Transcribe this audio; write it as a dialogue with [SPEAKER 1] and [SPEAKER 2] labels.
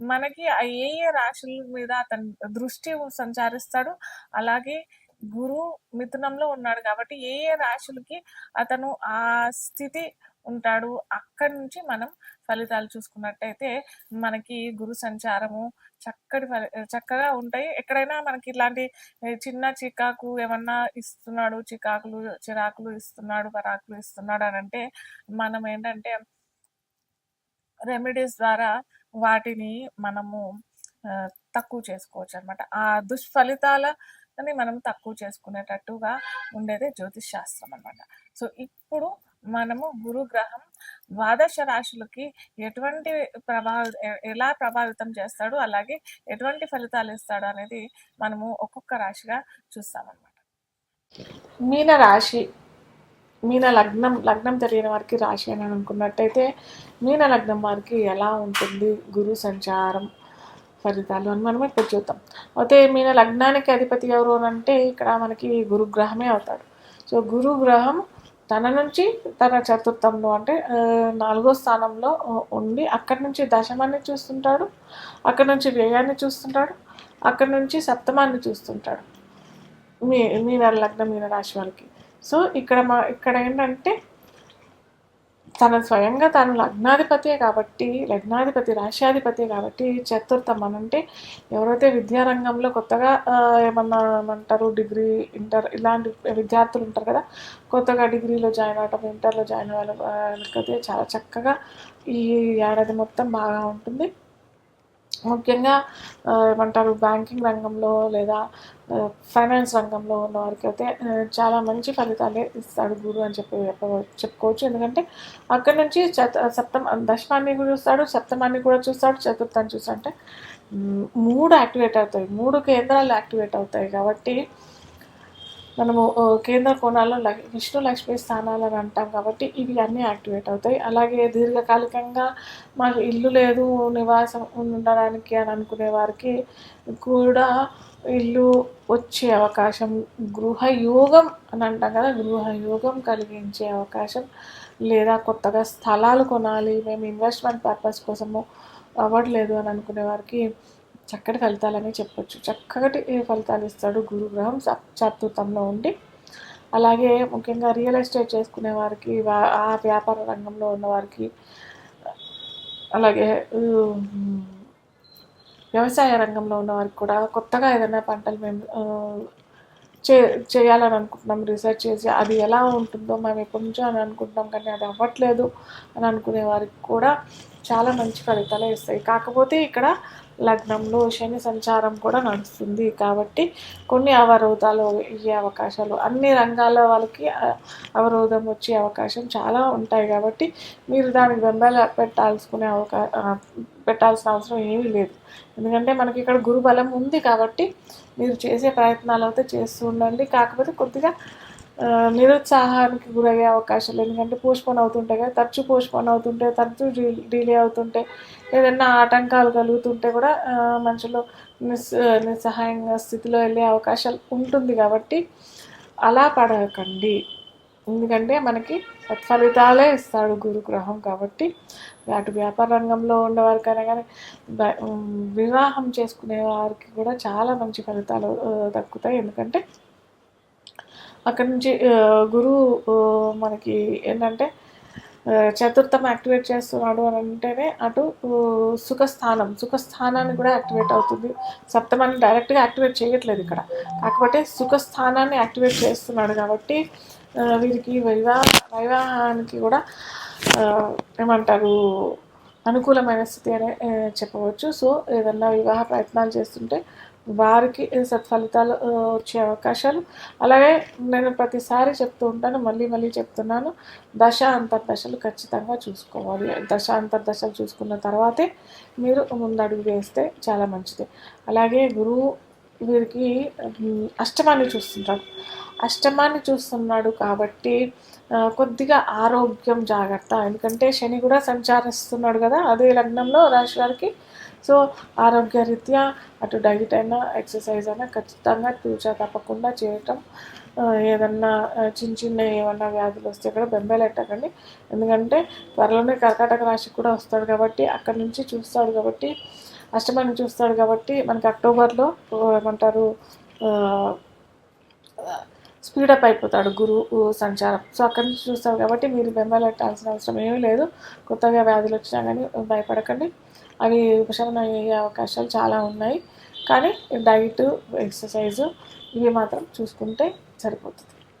[SPEAKER 1] మనకి ఏ ఏ రాశుల మీద అతని దృష్టి సంచారిస్తాడు అలాగే గురు మిథునంలో ఉన్నాడు కాబట్టి ఏ ఏ రాశులకి అతను ఆ స్థితి ఉంటాడు అక్కడి నుంచి మనం ఫలితాలు చూసుకున్నట్టయితే మనకి గురు సంచారము చక్కటి ఫలి చక్కగా ఉంటాయి. ఎక్కడైనా మనకి ఇలాంటి చిన్న చికాకు ఏమన్నా ఇస్తున్నాడు చికాకులు చిరాకులు ఇస్తున్నాడు పరాకులు ఇస్తున్నాడు అని అంటే మనం ఏంటంటే రెమెడీస్ ద్వారా వాటిని మనము తక్కువ చేసుకోవచ్చు అనమాట ఆ దుష్ఫలితాలని మనం తక్కువ చేసుకునేటట్టుగా ఉండేదే జ్యోతిష్ శాస్త్రం అనమాట సో ఇప్పుడు మనము గురుగ్రహం ద్వాదశ రాశులకి ఎటువంటి ప్రభావి ఎలా ప్రభావితం చేస్తాడు అలాగే ఎటువంటి ఫలితాలు ఇస్తాడు అనేది మనము ఒక్కొక్క రాశిగా చూస్తామన్నమాట. మీన రాశి మీన లగ్నం లగ్నం తెలియని వారికి రాశి అని అనుకున్నట్టయితే మీన లగ్నం వారికి ఎలా ఉంటుంది గురు సంచారం ఫలితాలు అని మనం ఇప్పుడు చూద్దాం. అయితే మీన లగ్నానికి అధిపతి ఎవరు అని అంటే ఇక్కడ మనకి గురుగ్రహమే అవుతాడు. సో గురుగ్రహం తన నుంచి తన చతుర్థంలో అంటే నాలుగో స్థానంలో ఉండి అక్కడి నుంచి దశమాన్ని చూస్తుంటాడు అక్కడి నుంచి వ్యయాన్ని చూస్తుంటాడు అక్కడి నుంచి సప్తమాన్ని చూస్తుంటాడు. మీ మీన లగ్నం మీన రాశి వాళ్ళకి సో ఇక్కడ మా ఇక్కడ ఏంటంటే తన స్వయంగా తాను లగ్నాధిపతే కాబట్టి లగ్నాధిపతి రాశ్యాధిపతి కాబట్టి చతుర్థం అని అంటే ఎవరైతే విద్యారంగంలో కొత్తగా ఏమన్నా ఏమంటారు డిగ్రీ ఇంటర్ ఇలాంటి విద్యార్థులు ఉంటారు కదా కొత్తగా డిగ్రీలో జాయిన్ అవటం ఇంటర్లో జాయిన్ అవ్వాలి చాలా చక్కగా ఈ ఏడాది మొత్తం బాగా ఉంటుంది. ముఖ్యంగా ఏమంటారు బ్యాంకింగ్ రంగంలో లేదా ఫైనాన్స్ రంగంలో ఉన్న వారికి అయితే చాలా మంచి ఫలితాలే ఇస్తాడు గురు అని చెప్పి చెప్ప- చెప్పుకోవచ్చు. ఎందుకంటే అక్కడి నుంచి చత సప్తమ దశమాన్ని కూడా చూస్తాడు సప్తమాన్ని కూడా చూస్తాడు చతుర్థాన్ని చూస్తాడు. అంటే మూడు యాక్టివేట్ అవుతాయి. మూడు కేంద్రాలు యాక్టివేట్ అవుతాయి కాబట్టి మనము కేంద్ర కోణాల్లో ల- విష్ణు లక్ష్మి స్థానాలు అని అంటాం కాబట్టి ఇవి అన్నీ యాక్టివేట్ అవుతాయి. అలాగే దీర్ఘకాలికంగా మాకు ఇల్లు లేదు నివాసం ఉండడానికి అని అనుకునే వారికి కూడా ఇల్లు వచ్చే అవకాశం గృహయోగం అని అంటాం కదా గృహయోగం కలిగించే అవకాశం లేదా కొత్తగా స్థలాలు కొనాలి మేము ఇన్వెస్ట్మెంట్ పర్పస్ కోసము అవ్వట్లేదు అని అనుకునే వారికి చక్కటి ఫలితాలని చెప్పొచ్చు. చక్కటి ఫలితాలు ఇస్తాడు గురుగ్రహం సప్- చతుర్థంలో ఉండి. అలాగే ముఖ్యంగా రియల్ ఎస్టేట్ చేసుకునే వారికి ఆ వ్యాపార రంగంలో ఉన్న వారికి అలాగే వ్యవసాయ రంగంలో ఉన్న వారికి కూడా కొత్తగా ఏదైనా పంటలు మేము చే చేయాలని అనుకుంటున్నాం రీసెర్చ్ చేసి అది ఎలా ఉంటుందో మేము ఎప్పటి నుంచో అని అనుకుంటున్నాం కానీ అది అవ్వట్లేదు అని అనుకునే వారికి కూడా చాలా మంచి ఫలితాలే ఇస్తాయి. కాకపోతే ఇక్కడ లగ్నంలో శని సంచారం కూడా నడుస్తుంది కాబట్టి కొన్ని అవరోధాలు ఇయ్యే అవకాశాలు అన్ని రంగాల వాళ్ళకి అవరోధం వచ్చే అవకాశం చాలా ఉంటాయి కాబట్టి మీరు దానికి బెంబేల పెట్టాల్సుకునే అవకా పెట్టాల్సిన అవసరం ఏమీ లేదు. ఎందుకంటే మనకి ఇక్కడ గురు బలం ఉంది కాబట్టి మీరు చేసే ప్రయత్నాలు అయితే చేస్తూ ఉండండి. కాకపోతే కొద్దిగా నిరుత్సాహానికి గురయ్యే అవకాశాలు ఎందుకంటే పోస్ట్పోన్ అవుతుంటాయి కదా తరచూ పోస్ట్పోన్ అవుతుంటే తరచూ డిలే అవుతుంటే ఏదైనా ఆటంకాలు కలుగుతుంటే కూడా మనుషులు నిస్ నిస్సహాయంగా స్థితిలో వెళ్ళే అవకాశాలు ఉంటుంది కాబట్టి అలా పడకండి. ఎందుకంటే మనకి సత్ఫలితాలే ఇస్తాడు గురుగ్రహం కాబట్టి అటు వ్యాపార రంగంలో ఉండేవారికైనా కానీ వివాహం చేసుకునే వారికి కూడా చాలా మంచి ఫలితాలు దక్కుతాయి. ఎందుకంటే అక్కడి నుంచి గురువు మనకి ఏంటంటే చతుర్థం యాక్టివేట్ చేస్తున్నాడు అని అంటేనే అటు సుఖస్థానం సుఖస్థానాన్ని కూడా యాక్టివేట్ అవుతుంది. సప్తమాన్ని డైరెక్ట్గా యాక్టివేట్ చేయట్లేదు ఇక్కడ. కాకపోతే సుఖస్థానాన్ని యాక్టివేట్ చేస్తున్నాడు కాబట్టి వీరికి వివాహ వివాహానికి కూడా ఏమంటారు అనుకూలమైన స్థితి అనే చెప్పవచ్చు. సో ఏదన్నా వివాహ ప్రయత్నాలు చేస్తుంటే వారికి సత్ఫలితాలు వచ్చే అవకాశాలు. అలాగే నేను ప్రతిసారి చెప్తూ ఉంటాను మళ్ళీ మళ్ళీ చెప్తున్నాను. దశ అంతర్దశలు ఖచ్చితంగా చూసుకోవాలి. దశ అంతర్దశలు చూసుకున్న తర్వాతే మీరు ముందడుగు వేస్తే చాలా మంచిది. అలాగే గురువు వీరికి అష్టమాన్ని చూస్తుంటాడు. అష్టమాన్ని చూస్తున్నాడు కాబట్టి కొద్దిగా ఆరోగ్యం జాగ్రత్త. ఎందుకంటే శని కూడా సంచారిస్తున్నాడు కదా అదే లగ్నంలో రాశి వారికి. సో ఆరోగ్యరీత్యా అటు డైట్ అయినా ఎక్సర్సైజ్ అయినా ఖచ్చితంగా తూచా తప్పకుండా చేయటం. ఏదన్నా చిన్న చిన్న ఏమన్నా వ్యాధులు వస్తే కూడా బెంబేలెట్టకండి ఎందుకంటే త్వరలోనే కర్కాటక రాశి కూడా వస్తాడు కాబట్టి అక్కడి నుంచి చూస్తాడు కాబట్టి అష్టమాన్ని చూస్తాడు కాబట్టి మనకి అక్టోబర్లో ఏమంటారు స్పీడప్ అయిపోతాడు గురువు సంచారం. సో అక్కడి నుంచి చూస్తాం కాబట్టి మీరు బెంబలెట్టాల్సిన అవసరం ఏమీ లేదు. కొత్తగా వ్యాధులు వచ్చినా కానీ భయపడకండి. అవి ఉపశమనం అయ్యే అవకాశాలు చాలా ఉన్నాయి. కానీ డైట్ ఎక్సర్సైజు ఇవి మాత్రం చూసుకుంటే సరిపోతుంది.